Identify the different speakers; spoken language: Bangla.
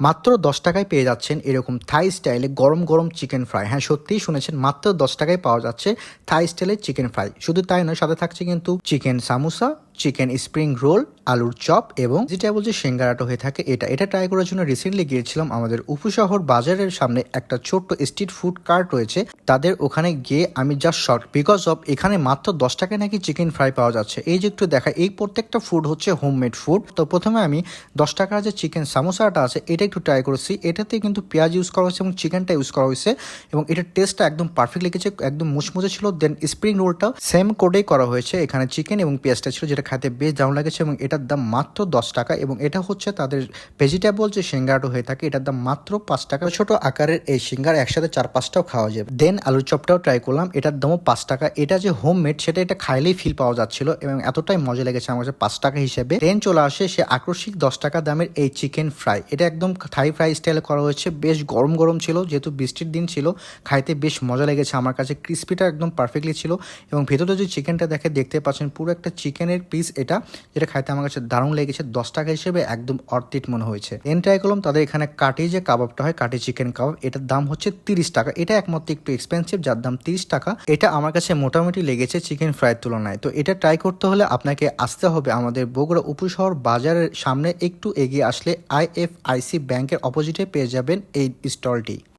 Speaker 1: মাত্র দশ টাকায় পেয়ে যাচ্ছেন এরকম থাই স্টাইলে গরম গরম চিকেন ফ্রাই। হ্যাঁ সত্যিই শুনেছেন, মাত্র দশ টাকায় পাওয়া যাচ্ছে থাই স্টাইলে চিকেন ফ্রাই। শুধু তাই নয়, সাথে থাকছে কিন্তু chicken samosa chicken spring roll, আলুর চপ এবং যেটা বলছে সিঙ্গারাটা হয়ে থাকে, এটা। এটা ট্রাই করার জন্য রিসেন্টলি গিয়েছিলাম আমাদের উপশহর বাজারের সামনে একটা ছোট্ট স্ট্রিট ফুড কার্ট রয়েছে। তাদের ওখানে গিয়ে আমি জাস্ট শর্ট বিকজ অফ এখানে মাত্র দশ টাকায় নাকি চিকেন ফ্রাই পাওয়া যাচ্ছে। এই যে একটু দেখা, এই প্রত্যেকটা ফুড হচ্ছে হোমমেড ফুড তো প্রথমে আমি দশ টাকার যে চিকেন সামোসাটা আছে, এটা একটু ট্রাই করেছি। এটাতে কিন্তু পেঁয়াজ ইউজ করা হয়েছে এবং চিকেনটা ইউজ করা হয়েছে এবং এটার টেস্টটা একদম পারফেক্ট লেগেছে, একদম মুচমুচে ছিল। দেন স্প্রিং রোলটা সেম কোডেই করা হয়েছে। এখানে চিকেন এবং পেঁয়াজটা ছিল যেটা খেতে বেশ দারুণ লেগেছে এবং এটার দাম মাত্র দশ টাকা এবং এটা হচ্ছে তাদের ভেজিটেবল যে সিঙ্গারাটা হয়ে থাকে, এটার দাম মাত্র পাঁচ টাকা। ছোট আকারের এই সিঙ্গার একসাথে চার পাঁচটাও খাওয়া যাবে দেন আলুর চপটাও ট্রাই করলাম, এটার দামও পাঁচ টাকা। এটা যে হোম মেড সেটা এটা খাইলেই ফিল পাওয়া যাচ্ছিল এবং এতটাই মজা লেগেছে আমার কাছে পাঁচ টাকা হিসেবে। দেন চলে আসে সে আকস্মিক দশ টাকা দামের এই চিকেন ফ্রাই এটা একদম থাই ফ্রাই স্টাইলে করা হয়েছে, বেশ গরম গরম ছিল, যেহেতু বৃষ্টির দিন ছিল, খাইতে বেশ মজা লেগেছে আমার কাছে ক্রিস্পিটা একদম পারফেক্টলি ছিল এবং ভেতরে যে চিকেনটা দেখে, দেখতে পাচ্ছেন, পুরো একটা চিকেনের পিস এটা, যেটা খাইতে আমার কাছে দারুণ লেগেছে, দশ টাকা হিসেবে একদম অর্থিট মনে হয়েছে। দেন ট্রাই করলাম তাদের এখানে কাটি যে কাবাবটা হয় কাটি চিকেন কাবাব। এটার দাম হচ্ছে তিরিশ টাকা। এটা একমাত্র একটু এক্সপেন্সিভ যার দাম তিরিশ টাকা। এটা আমার কাছে মোটামুটি লেগেছে চিকেন ফ্রাইয়ের তুলনায়। তো এটা ট্রাই করতে হলে আপনাকে আসতে হবে আমাদের বগুড়া উপশহর বাজারের সামনে। একটু এগিয়ে আসলে আইএফআইসি ব্যাংকের অপোজিটে পেয়ে যাবেন এই স্টলটি